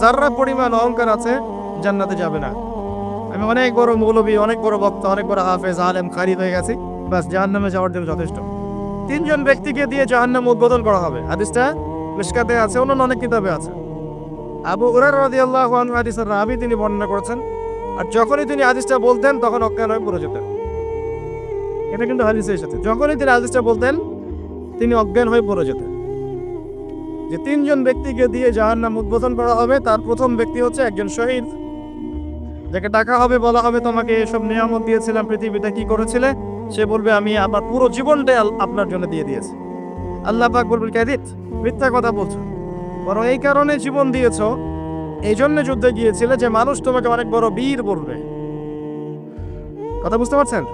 যার্রা পরিমাণ অহংকার আছে, জান্নাতে যাবে না। আমি অনেক বড় মৌলবী, অনেক বড় বক্তা, অনেক বড় হাফেজ, আলেম খারিদ হয়ে গেছি। বাস, জাহান্নামে যাওয়ার জন্য যথেষ্ট। তিনজন ব্যক্তিকে দিয়ে জাহান্নাম উদ্বোধন করা হবে। হাদিসটা মিশকাতে আছে, অন্যান্য অনেক কিতাবে আছে। আবু উরার রাদিয়াল্লাহু আনহু হাদিসের রাবি তিনি বর্ণনা করেছেন, আর যখনই তিনি হাদিসটা বলতেন, তখন অজ্ঞান হয়ে পড়ে যেতেন। এটা কিন্তু হাদিসের সাথে। যখনই তিনি হাদিসটা বলতেন, তিনি অজ্ঞান হয়ে পড়ে যেতেন। যে তিনজন ব্যক্তিকে দিয়ে জাহান্নাম উদ্বোধন করা হবে, তার প্রথম ব্যক্তি হচ্ছে একজন শহীদ। যাকে ডাকা হবে, বলা হবে, তোমাকে এসব নিয়ামত দিয়েছিলাম, পৃথিবীতে কি করেছিলে? সে বলবে, আমি আমার পুরো জীবনটাই আপনার জন্য দিয়ে দিয়েছি। আল্লাহ পাক বলবেন ক্যাদিত মিথ্যা কথা বলছো। বরং এই কারণে জীবন দিয়েছ। এই জন্য যুদ্ধে গিয়েছিলে যে মানুষ তোমাকে অনেক বড় বীর বলবে। কথা বুঝতে পারছেন?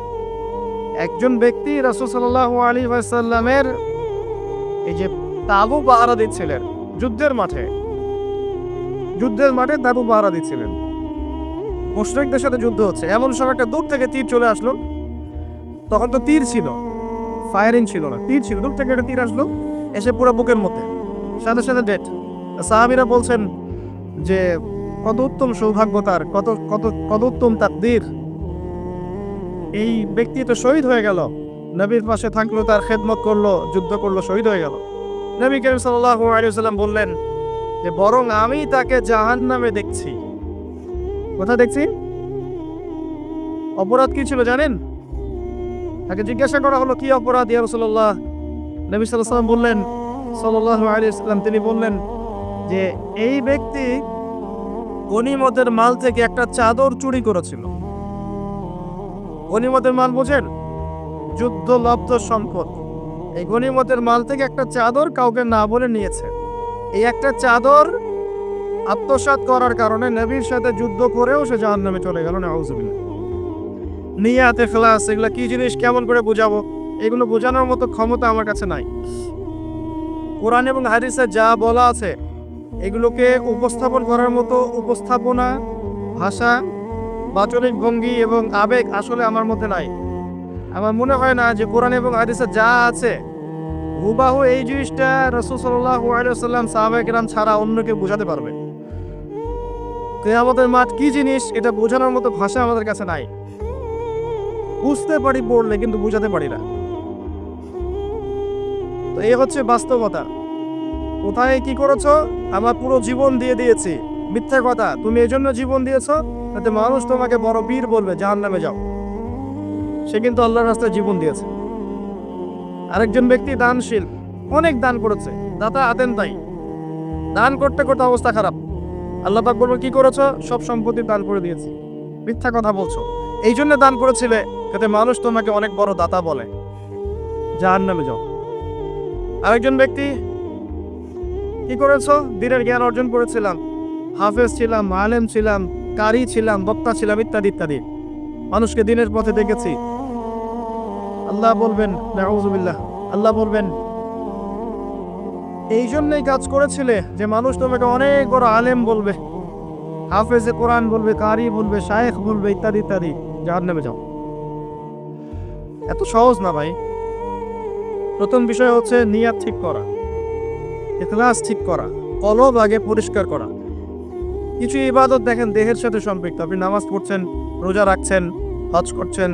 একজন ব্যক্তি রাসূল সাল্লাল্লাহু আলাইহি ওয়াসাল্লামের এই যে তাবু পাহারা দিচ্ছিলেন যুদ্ধের মাঠে। যুদ্ধের মাঠে তাবু পাহারা দিচ্ছিলেন। মুশরিকদের সাথে যুদ্ধ হচ্ছে। এমন সময় একটা দূর থেকে তীর চলে আসলো। তখন তো তীর ছিল। ফায়ারিং ছিল না। তীর ছিল। দূর থেকে একটা তীর আসলো। এসে পুরো বুকের মধ্যে। সাথে সাথে ডেট সাহাবিরা বলছেন যে, কত উত্তম সৌভাগ্য তার। কত কত কত উত্তম তাকদীর এই ব্যক্তি তো শহীদ হয়ে গেল। নবীর পাশে থাকল, তার খেদমত করল, যুদ্ধ করল, শহীদ হয়ে গেল। নবী করিম সাল্লাল্লাহু আলাইহি সাল্লাম বললেন যে, বরং আমি তাকে জাহান্নামে দেখছি। কোথায় দেখছি? অপরাধ কি ছিল জানেন? তাকে জিজ্ঞাসা করা হলো, কি অপরাধ? ইয়া রাসূলুল্লাহ। নবী সাল্লাম বললেন, সাল্লাল্লাহু আলাইহি সাল্লাম তিনি বললেন যে, এই ব্যক্তি গনিমতের মাল থেকে একটা চাদর চুরি করেছিল। গনিমতের মাল বোঝেন? যুদ্ধ, লব্ধ, সম্পদ। এই গনিমতের মাল থেকে একটা চাদর কাউকে না বলে নিয়েছে। এই একটা চাদর আত্মসাৎ করার কারণে নবীর সাথে যুদ্ধ করেও সে জাহান নামে চলে গেল না নিয়াতে খেলাস এগুলো কি জিনিস কেমন করে বোঝাবো? এগুলো বোঝানোর মতো ক্ষমতা আমার কাছে নাই। কোরআন এবং হাদিসে যা বলা আছে, এগুলোকে উপস্থাপন করার মতো উপস্থাপনা, ভাষা, বাচনিক ভঙ্গি এবং আবেগ আসলে আমার মধ্যে নাই। আমার মনে হয় না যে কোরআন এবং হাদিসে যা আছে, হুবাহু এই জিনিসটা রসুল সাল্লাহ আলিয়াল্লাম সাহাবাহিক রাম ছাড়া অন্যকে বোঝাতে পারবে। কেয়ামতের মাঠ কি জিনিস, এটা বোঝানোর মতো ভাষা আমাদের কাছে নাই। বুঝতে পারি পড়লে, কিন্তু বোঝাতে পারি না। তো এই হচ্ছে বাস্তবতা। কোথায় কি করেছ? আমার পুরো জীবন দিয়ে দিয়েছি। মিথ্যা কথা, তুমি এই জন্য জীবন দিয়েছ? যাতে মানুষ তোমাকে বড় বীর বলবে জাহান নামে যাও। সে কিন্তু আল্লাহর রাস্তায় জীবন দিয়েছে। আরেকজন ব্যক্তি দানশীল, অনেক দান করেছে, দাতা আতেন তাই। দান করতে করতে অবস্থা খারাপ। আল্লাহ পাক বলব কি করেছ? সব সম্পত্তি দান করে দিয়েছি। মিথ্যা কথা বলছো। এই জন্য দান করেছিলে যাতে মানুষ তোমাকে অনেক বড় দাতা বলে। জাহান নামে যাও। আরেকজন ব্যক্তি, কি করেছ? দিনের জ্ঞান অর্জন করেছিলাম। হাফেজ ছিলাম, আলেম ছিলাম, কারি ছিলাম, বক্তা ছিলাম, ইত্যাদি ইত্যাদি। মানুষকে দিনের পথে দেখেছি। আল্লাহ বলবেন আল্লাহ বলবেন এই জন্যই কাজ করেছিলে যে মানুষ তোমাকে অনেক বড় আলেম বলবে, হাফেজে কোরআন বলবে, কারি বলবে, শায়েখ বলবে, ইত্যাদি ইত্যাদি। যার নেমে যাও। এত সহজ না ভাই। প্রথম বিষয় হচ্ছে নিয়াত ঠিক করা, ইখলাস ঠিক করা, কলব আগে পরিষ্কার করা। কিছু ইবাদত দেখেন, দেহের সাথে সম্পৃক্ত। আপনি নামাজ পড়ছেন, রোজা রাখছেন, হজ করছেন,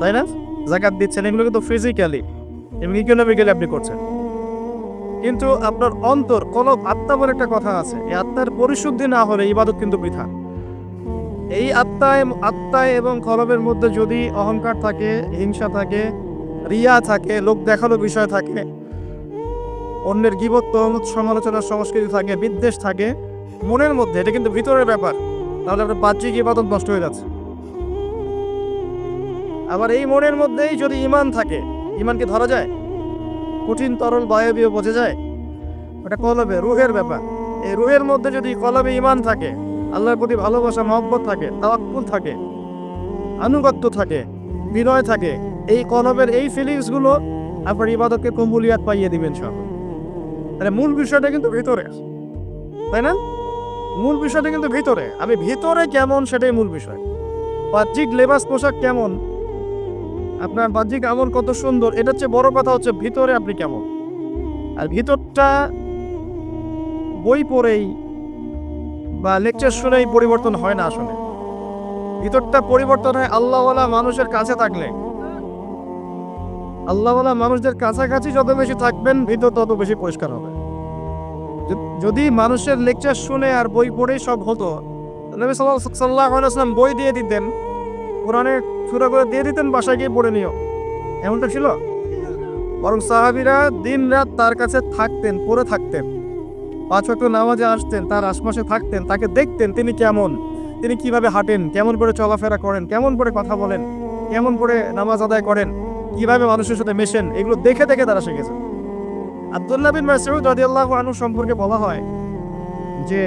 তাই না? জাকাত দিচ্ছেন, এগুলো কিন্তু ফিজিক্যালি এবং ইকোনমিক্যালি আপনি করছেন। কিন্তু আপনার অন্তর, কলব আত্মা বলে একটা কথা আছে, এই আত্মার পরিশুদ্ধি না হলে ইবাদত কিন্তু বৃথা। এই আত্মায় আত্মায় এবং কলবের মধ্যে যদি অহংকার থাকে, হিংসা থাকে, রিয়া থাকে, লোক দেখানো বিষয় থাকে, অন্যের গিবত তহমত সমালোচনার সংস্কৃতি থাকে, বিদ্বেষ থাকে, মনের মধ্যে, এটা কিন্তু ভিতরের ব্যাপার, তাহলে আপনার বাহ্যিক ইবাদত নষ্ট হয়ে যাচ্ছে। আবার এই মনের মধ্যেই যদি ইমান থাকে ইমানকে ধরা যায়? কঠিন, তরল, বায়বীয় বোঝা যায়? ওটা কলবে, রুহের ব্যাপার। এই রুহের মধ্যে যদি কলবে ইমান থাকে, আল্লাহর প্রতি ভালোবাসা, মহব্বত থাকে, তাওয়াক্কুল থাকে, আনুগত্য থাকে, বিনয় থাকে, এই কলবের এই ফিলিংসগুলো আপনার ইবাদতকে কম্বুলিয়াত পাইয়ে দিবেন সব। তাহলে মূল বিষয়টা কিন্তু ভিতরে তাই না? মূল বিষয়টা কিন্তু ভিতরে। আমি ভিতরে কেমন সেটাই মূল বিষয়। বাহ্যিক লেবাস পোশাক কেমন? আপনার বাহ্যিক আমল কত সুন্দর, এটা হচ্ছে বড় কথা হচ্ছে ভিতরে আপনি কেমন? আর ভিতরটা বই পড়েই বা লেকচার শুনেই পরিবর্তন হয় না আসলে। ভিতরটা পরিবর্তন হয় আল্লাহওয়ালা মানুষের কাছে থাকলে। আল্লাহওয়ালা মানুষদের কাছাকাছি যত বেশি থাকবেন, ভিতর তত বেশি পরিষ্কার হবে। যদি মানুষের লেকচার শুনে আর বই পড়েই সব হতো, নবী সাল্লাহ সাল্লাম বই দিয়ে দিতেন কোরআনে সুরা করে দিয়ে দিতেন, বাসায় গিয়ে পড়ে নিও। এমনটা ছিল? বরং সাহাবিরা দিন রাত তার কাছে থাকতেন, পড়ে থাকতেন। পাঁচ ওয়াক্ত নামাজে আসতেন, তার আশপাশে থাকতেন, তাকে দেখতেন তিনি কেমন, তিনি কীভাবে হাঁটেন, কেমন করে চলাফেরা করেন, কেমন করে কথা বলেন, কেমন করে নামাজ আদায় করেন, কীভাবে মানুষের সাথে মেশেন, এগুলো দেখে দেখে তারা শিখেছেন আব্দুল্লাহ বিন মাসউদ রাদিয়াল্লাহু আনহু সম্পর্কে বলা হয় যে,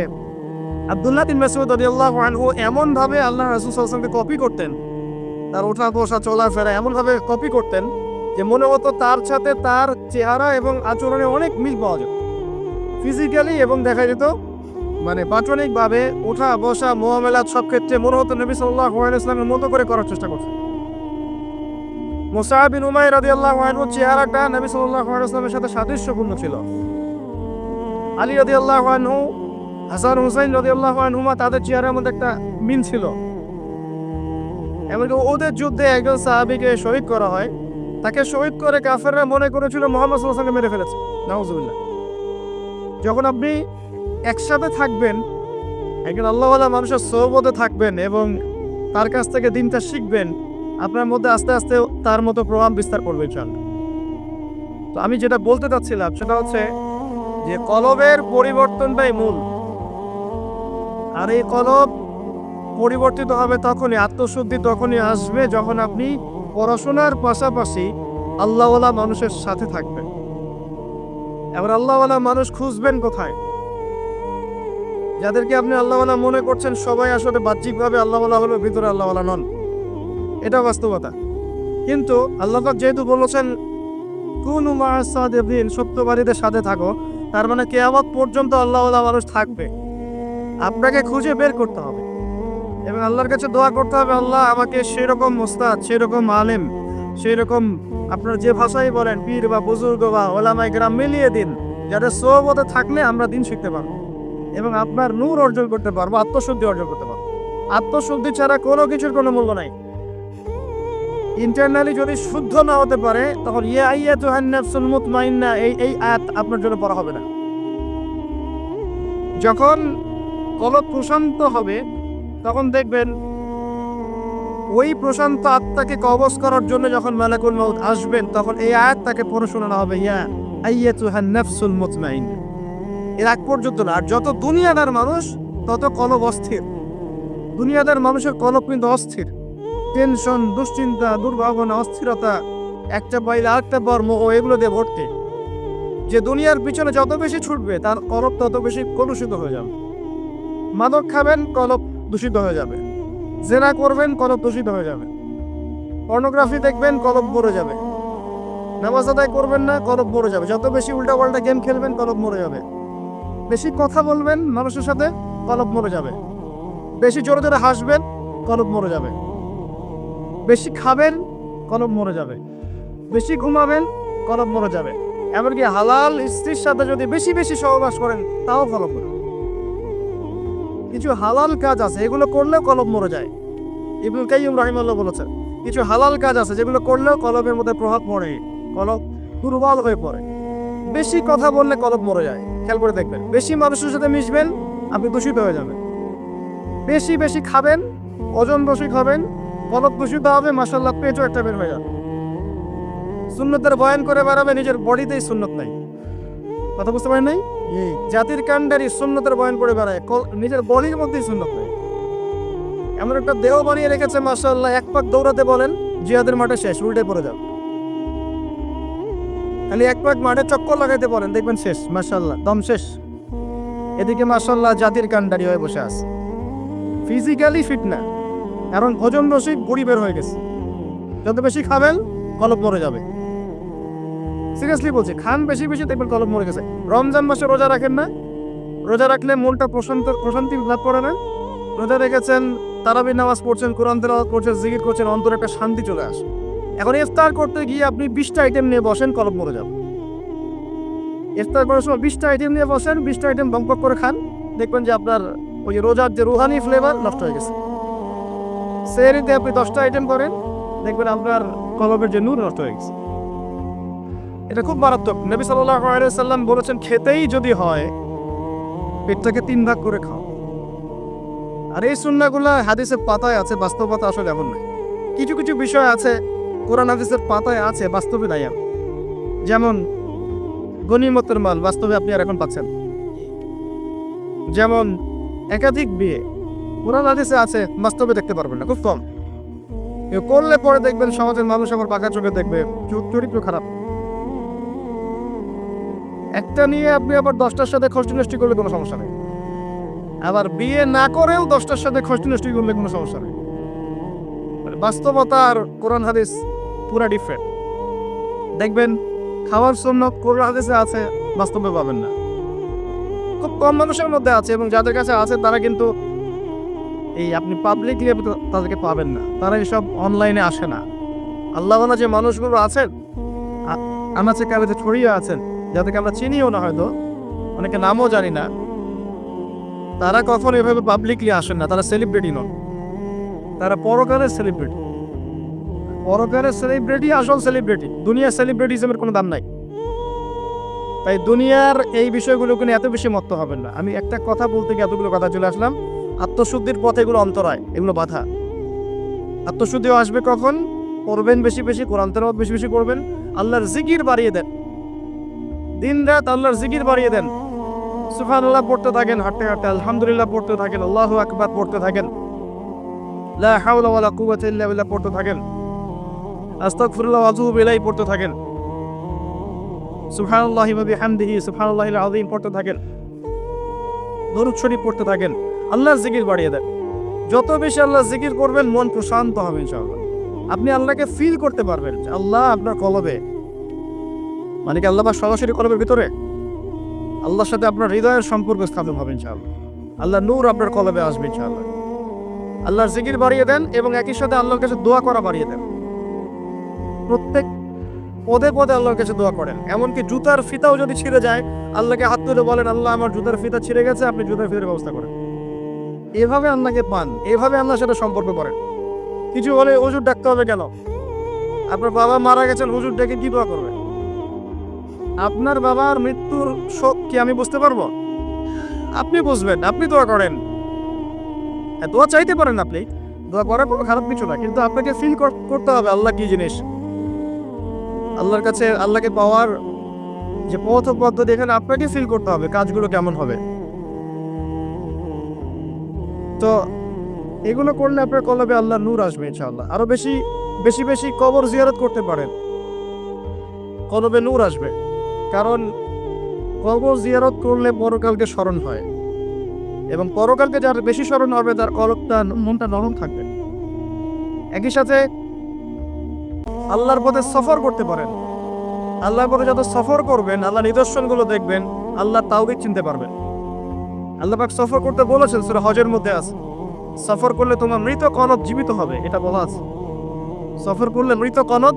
আব্দুল্লাহ বিন মাসউদ রাদিয়াল্লাহু আনহু এমন ভাবে আল্লাহ রাসূল সাল্লাল্লাহু আলাইহি কপি করতেন তার ওঠা বসা চলাফেরা এমন ভাবে কপি করতেন যে মনে হতো তার সাথে তার চেহারা এবং আচরণে অনেক মিল পাওয়া যেত। ফিজিক্যালি এবং দেখা যেত মানে পাটনিকভাবে ওঠা বসা মোহামেলাত সব ক্ষেত্রে মনে হতো নবী সাল্লাহ ইসলামের মতো করে করার চেষ্টা করছে। মোসাহ বিন উমাই রাদি আল্লাহ চেহারাটা নবী সাল্লাহ ইসলামের সাথে সাদৃশ্যপূর্ণ ছিল। আলী রদি আল্লাহ আনহু, হাসান হুসাইন রদি আল্লাহ আনহুমা তাদের চেহারার মধ্যে একটা মিল ছিল। এমনকি ওদের যুদ্ধে একজন সাহাবিকে শহীদ করা হয়। তাকে শহীদ করে কাফেররা মনে করেছিল মোহাম্মদ সাল্লাহকে মেরে ফেলেছে। নাউজুবিল্লাহ। যখন আপনি একসাথে থাকবেন, একজন আল্লাহওয়ালা মানুষের সৌবতে থাকবেন এবং তার কাছ থেকে দিনটা শিখবেন, আপনার মধ্যে আস্তে আস্তে তার মতো প্রভাব বিস্তার করবে চান তো আমি যেটা বলতে চাচ্ছিলাম, সেটা হচ্ছে যে কলবের পরিবর্তনটাই মূল। আর এই কলব পরিবর্তিত হবে তখনই, আত্মশুদ্ধি তখনই আসবে যখন আপনি পড়াশোনার পাশাপাশি আল্লাহওয়ালা মানুষের সাথে থাকবেন। এবার আল্লাহওয়ালা মানুষ খুঁজবেন কোথায়? যাদেরকে আপনি আল্লাহওয়ালা মনে করছেন, সবাই আসলে বাহ্যিকভাবে আল্লাহওয়ালা হলো, ভিতরে আল্লাহওয়ালা নন। এটা বাস্তবতা। কিন্তু আল্লাহ যেহেতু বলেছেন, কোন দিন সত্যবাদীদের সাথে থাকো। তার মানে কেয়ামত পর্যন্ত আল্লাহওয়ালা মানুষ থাকবে। আপনাকে খুঁজে বের করতে হবে। এবং আল্লাহর কাছে দোয়া করতে হবে, আল্লাহ আমাকে সেরকম মোস্তাদ সেরকম আলেম, সেরকম আপনার যে ভাষাই বলেন, পীর বা বুজুর্গ বা ওলামাই গ্রাম মিলিয়ে দিন, যাদের সোহবতে থাকলে আমরা দিন শিখতে পারব এবং আপনার নূর অর্জন করতে পারব, আত্মশুদ্ধি অর্জন করতে পারব। আত্মশুদ্ধি ছাড়া কোনো কিছুর কোনো মূল্য নাই। ইন্টারনালি যদি শুদ্ধ না হতে পারে, তখন ইয়া আইয়া তো হান্নাফসুল মুতমাইন্না, এই এই আয়াত আপনার জন্য পড়া হবে না। যখন কলব প্রশান্ত হবে তখন দেখবেন ওই প্রশান্ত আত্মাকে কবজ করার জন্য যখন মালাকুল মাউত আসবেন, তখন এই আয়াত তাকে পড়ে শোনানো হবে, ইয়া আইয়াতুহা নাফসুল মুতমাইন্না এর আগ পর্যন্ত না, আর যত দুনিয়াদার মানুষ, তত কলব অস্থির। দুনিয়াদার মানুষের কলব কিন্তু অস্থির। টেনশন, দুশ্চিন্তা, দুর্ভাবনা, অস্থিরতা, একটা বাইরে আরেকটা পর মোহ এগুলো দিয়ে ভর্তি। যে দুনিয়ার পিছনে যত বেশি ছুটবে, তার কলব তত বেশি কলুষিত হয়ে যাবে। মাদক খাবেন, কলব দূষিত হয়ে যাবে। জেনা করবেন, কলব দূষিত হয়ে যাবে। পর্নোগ্রাফি দেখবেন, কলব মরে যাবে। নামাজ আদায় করবেন না, কলব মরে যাবে। যত বেশি উল্টাপাল্টা গেম খেলবেন, কলব মরে যাবে। বেশি কথা বলবেন মানুষের সাথে, কলব মরে যাবে। বেশি জোরে জোরে হাসবেন, কলব মরে যাবে। বেশি খাবেন, কলব মরে যাবে। বেশি ঘুমাবেন, কলব মরে যাবে। এমনকি হালাল স্ত্রীর সাথে যদি বেশি বেশি সহবাস করেন, তাও কলব মরে। কিছু হালাল কাজ আছে, এগুলো করলেও কলব মরে যায়। ইবনুল কাইয়ুম রাহিমাল্লাহ বলেছেন, কিছু হালাল কাজ আছে, যেগুলো করলেও কলবের মধ্যে প্রভাব পড়ে কলব দুর্বল হয়ে পড়ে। বেশি কথা বললে কলব মরে যায়, খেয়াল করে দেখবেন। বেশি মানুষের সাথে মিশবেন, আপনি দূষিত হয়ে যাবেন। বেশি বেশি খাবেন, ওজন বেশি খাবেন কলব দূষিত হবে মাসাল্লাহ পেটও একটা বের হয়ে যাবে। সুন্নতের বয়ান করে বেড়াবে, নিজের বডিতেই সুন্নত নাই। কথা বুঝতে পারেন নাই? জাতির কাণ্ডারি সুন্নতের বয়ান করে বেড়ায়। নিজের বডির মধ্যেই সুন্নত এমন একটা দেহ বানিয়ে রেখেছে মাসাল্লাহ এক পাক দৌড়াতে বলেন, জিহাদের মাঠে শেষ, উল্টে পড়ে যাবে। খালি এক পাক মাঠে চক্কর লাগাইতে পারেন দেখবেন শেষ মাসাল্লাহ দম শেষ। এদিকে মাসাল্লাহ জাতির কাণ্ডারি হয়ে বসে আছে। ফিজিক্যালি ফিট না। কারণ ওজন রসিক বুড়ি বের হয়ে গেছে। যত বেশি খাবেন কলব মরে যাবে। সিরিয়াসলি বলছি, খান বেশি বেশি দেখবেন কলম মরে গেছে। রমজান মাসে রোজা রাখেন না? রোজা রাখলে মনটা প্রশান্ত প্রশান্তি লাভ করে না? রোজা রেখেছেন, তারাবি নামাজ পড়ছেন, কোরআন তেলাওয়াত করছেন, জিকির করছেন, অন্তরে একটা শান্তি চলে আসে। এখন ইফতার করতে গিয়ে আপনি বিশটা আইটেম নিয়ে বসেন, কলম মরে যাবে। ইফতার করার সময় বিশটা আইটেম নিয়ে বসেন, বিশটা আইটেম বংপক করে খান। দেখবেন যে আপনার ওই যে রোজার যে রুহানি ফ্লেভার নষ্ট হয়ে গেছে। সেরিতে আপনি দশটা আইটেম করেন, দেখবেন আপনার কলমের যে নূর নষ্ট হয়ে গেছে। এটা খুব মারাত্মক। নবী সাল্লাম বলেছেন, খেতেই যদি হয়, পেটটাকে তিন ভাগ করে খাও। আর এই সুন্নাগুলো হাদিসের পাতায় আছে, বাস্তবতা আসলে এমন নয়। কিছু কিছু বিষয় আছে, কোরআন হাদিসের পাতায় আছে, বাস্তবে নাই আর। যেমন, গনিমতের মাল, বাস্তবে আপনি আর এখন পাচ্ছেন যেমন, একাধিক বিয়ে, কোরআন হাদিসে আছে, বাস্তবে দেখতে পারবেন না, খুব কম। করলে পরে দেখবেন, সমাজের মানুষ আমার পাকা চোখে দেখবে চরিত্র খারাপ। একটা নিয়ে আপনি আবার দশটার সাথে খষ্টি করলে কোনো সমস্যা নেই। আবার বিয়ে না করেও দশটার সাথে খষ্টি করলে কোনো সমস্যা নেই। মানে বাস্তবতা আর কোরআন হাদিস পুরা ডিফারেন্ট দেখবেন, খাওয়ার জন্য কোরআন হাদিসে আছে, বাস্তবে পাবেন না। খুব কম মানুষের মধ্যে আছে এবং যাদের কাছে আছে, তারা কিন্তু এই আপনি পাবলিকলি তাদেরকে পাবেন না। তারা এসব অনলাইনে আসে না। আল্লাহ যে মানুষগুলো আছেন আনাচে কাবেতে ছড়িয়ে আছেন যাদেরকে আমরা চিনিও না হয়তো, অনেকে নামও জানি না, তারা কখনো এভাবে পাবলিকলি আসেন না, তারা সেলিব্রিটি নন। তারা পরকালের সেলিব্রিটি পরকালের সেলিব্রিটি আসল সেলিব্রিটি দুনিয়ার সেলিব্রিটিজমের কোনো দাম নাই। তাই দুনিয়ার এই বিষয়গুলোকে নিয়ে এত বেশি মত্ত হবেন না। আমি একটা কথা বলতে গিয়ে এতগুলো কথা চলে আসলাম। আত্মশুদ্ধির পথে এগুলো অন্তরায়, এগুলো বাধা। আত্মশুদ্ধিও আসবে কখন? পড়বেন বেশি বেশি, কোরআন তেলাওয়াত বেশি বেশি করবেন। আল্লাহর জিকির বাড়িয়ে দেন। দিন রাত আল্লাহর জিকির বাড়িয়ে দেন। সুফান আল্লাহ পড়তে থাকেন, হাঁটতে হাঁটতে আলহামদুলিল্লাহ পড়তে থাকেন, আল্লাহ আকবার পড়তে থাকেন। লা হাওলা ওয়ালা কুওয়াতা ইল্লা পড়তে থাকেন। আস্তাগফিরুল্লাহ ওয়া আতুবু ইলাইহি পড়তে থাকেন। সুবহানাল্লাহি ওয়া বিহামদিহি, সুবহানাল্লাহিল আযীম পড়তে থাকেন। দরুদ শরীফ পড়তে থাকেন। আল্লাহর জিকির বাড়িয়ে দেন। যত বেশি আল্লাহ জিকির করবেন, মন প্রশান্ত হবে ইনশাআল্লাহ। আপনি আল্লাহকে ফিল করতে পারবেন আল্লাহ আপনার কলবে। মানে কি আল্লাহ সরাসরি কলবের ভিতরে? আল্লাহর সাথে আপনার হৃদয়ের সম্পর্ক স্থাপন হবে ইনশাআল্লাহ। আল্লাহ নূর আপনার কলবে আসবে ইনশাআল্লাহ। আল্লাহর জিকির বাড়িয়ে দেন এবং একই সাথে আল্লাহর কাছে দোয়া করা বাড়িয়ে দেন। প্রত্যেক পদে পদে আল্লাহর কাছে দোয়া করেন। এমনকি জুতার ফিতাও যদি ছিঁড়ে যায়, আল্লাহকে হাত তুলে বলেন, আল্লাহ, আমার জুতার ফিতা ছিঁড়ে গেছে, আপনি জুতার ফিতার ব্যবস্থা করেন। এভাবে আল্লাহকে পান, এভাবে আল্লাহর সাথে সম্পর্ক করেন। কিছু হলে হুজুর ডাকতে হবে কেন? আপনার বাবা মারা গেছেন, হুজুর ডেকে কি দোয়া করবে? আপনার বাবার মৃত্যুর শোক কি আমি বুঝতে পারব? আপনি বুঝবেন, আপনি দোয়া করেন। হ্যাঁ দোয়া চাইতে পারেন আপনি। দোয়া করার কোনো খারাপ কিছু না, কিন্তু আপনাকে ফিল করতে হবে আল্লাহ কি জিনিস। আল্লাহর কাছে, আল্লাহকে পাওয়ার যে পথ পদ্ধতি এখানে আপনাকে ফিল করতে হবে, কাজগুলো কেমন হবে। তো এগুলো করলে আপনার কলবে আল্লাহ নূর আসবে ইনশাআল্লাহ। আরও বেশি বেশি বেশি কবর জিয়ারত করতে পারেন। কলবে নূর আসবে। কারণ কবর জিয়ারত করলে পরকালকে স্মরণ হয়। এবং পরকালকে যার বেশি স্মরণ হবে, তার কলবটা মনটা নরম থাকবে। একই সাথে আল্লাহর পথে সফর করতে পারেন। আল্লাহর পথে যত সফর করবেন আল্লাহ নিদর্শনগুলো দেখবেন, আল্লাহ তাওকে চিনতে পারবেন। আল্লাহ পাক সফর করতে বলেছেন সেটা হজের মধ্যে আছে। সফর করলে তোমার মৃত কনদ জীবিত হবে, এটা বলা আছে। সফর করলে মৃত কনদ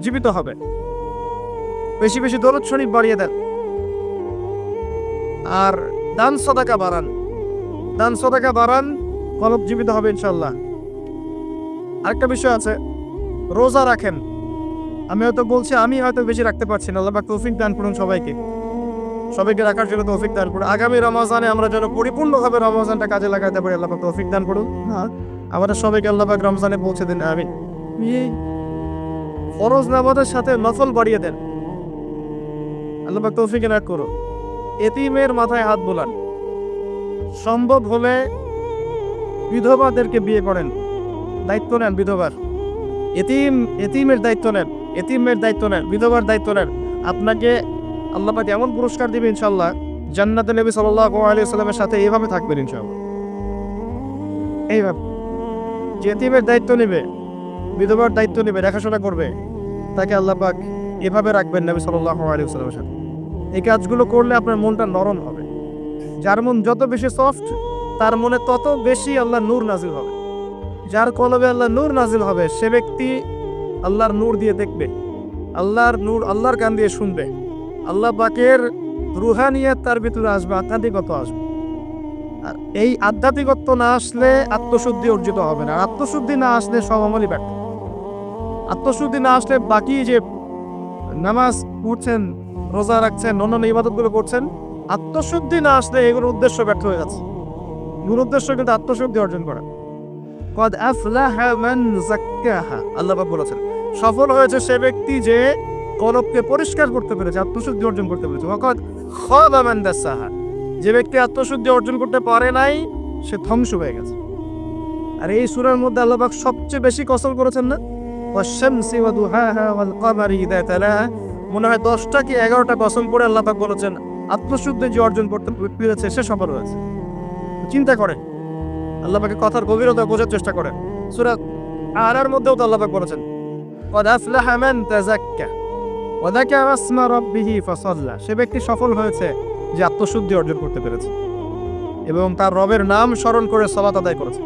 জীবিত হবে। বেশি বেশি দরদ শরীফ বাড়িয়ে দেন। আর দান সদাকা বাড়ান। দান সদাকা বাড়ান কনদ জীবিত হবে ইনশাল্লাহ আরেকটা বিষয় আছে, রোজা রাখেন। আমি হয়তো বলছি, আমি হয়তো বেশি রাখতে পারছি না, আল্লাহ তৌফিক দান করুন সবাইকে। সবাইকে রাখার জন্য তৌফিক দান করুন। আগামী রমজানে আমরা যেন পরিপূর্ণভাবে রমজানটা কাজে লাগাতে পারি, আল্লাহ তৌফিক দান করুন। আমাদের সবাইকে আল্লাহ রমজানে পৌঁছে দিন আমি ফরজ নামাজের সাথে নফল বাড়িয়ে দেন। আল্লাহ তৌফিক এনায়ত করুন এতিমের মাথায় হাত বোলান। সম্ভব হলে বিধবাদেরকে বিয়ে করেন। দায়িত্ব নেন বিধবার। এতিম, এতিমের দায়িত্ব নেন। এতিমের দায়িত্ব নেন, বিধবার দায়িত্ব নেন। আপনাকে আল্লাহ পাক এমন পুরস্কার দিবে ইনশাল্লাহ জান্নাতে নবী সাল্লাল্লাহু আলাইহি সাল্লামের সাথে এইভাবে থাকবেন ইনশাআল্লাহ। এইভাবে। যে এতিমের দায়িত্ব নেবে, বিধবার দায়িত্ব নেবে, দেখাশোনা করবে, তাকে আল্লাহ পাক এভাবে রাখবেন নবী সাল্লাল্লাহু আলাইহি সাল্লামের সাথে। এই কাজগুলো করলে আপনার মনটা নরম হবে। যার মন যত বেশি সফট তার মনে তত বেশি আল্লাহ নূর নাজিল হবে। যার কলবে আল্লাহ নূর নাজিল হবে, সে ব্যক্তি আল্লাহর নূর দিয়ে দেখবে। আল্লাহর নূর আল্লাহর কান দিয়ে শুনবে। আল্লাহ পাকের রুহানিয়াত তার ভিতরে আসবে আত্মাধিকত আসবে। আর এই আধ্যাত্মিকত্ব না আসলে আত্মশুদ্ধি অর্জিত হবে না। আত্মশুদ্ধি না আসলে সব আমলই ব্যর্থ। আত্মশুদ্ধি না আসলে বাকি যে নামাজ পড়ছেন রোজা রাখছেন, অন্যান্য ইবাদতগুলো করছেন, আত্মশুদ্ধি না আসলে এগুলোর উদ্দেশ্য ব্যর্থ হয়ে যাচ্ছে। মূল উদ্দেশ্য কিন্তু আত্মশুদ্ধি অর্জন করা। কদ আফলাহা মান যাক্কাহা, আল্লাহ পাক বলেছেন, সফল হয়েছে সে ব্যক্তি যে কলবকে পরিষ্কার করতে পেরেছে, আত্মশুদ্ধি অর্জন করতে পেরেছে। ওয়াকাদ খাবা মান দাসাহা, যে ব্যক্তি আত্মশুদ্ধি অর্জন করতে পারে নাই, সে ধ্বংস হয়ে গেছে। আর এই সূরার মধ্যে আল্লাহ পাক সবচেয়ে বেশি কসল করেছেন না? ওয়াশ-শামসি ওয়া দুহাহা ওয়াল কমারি ইযা তালাহা মনে হয় দশটা কি এগারোটা বসন পরে আল্লাপাক বলেছেন, আত্মশুদ্ধি যে অর্জন করতে পেরেছে, সে সফল হয়েছে। চিন্তা করে আল্লাপাকে কথার গভীরতা বোঝার চেষ্টা করে সুরাত আর মধ্যেও তো আল্লাপাক বলেছেন সে ব্যক্তি সফল হয়েছে যে আত্মশুদ্ধি অর্জন করতে পেরেছে এবং তার রবের নাম স্মরণ করে সলাত আদায় করেছে।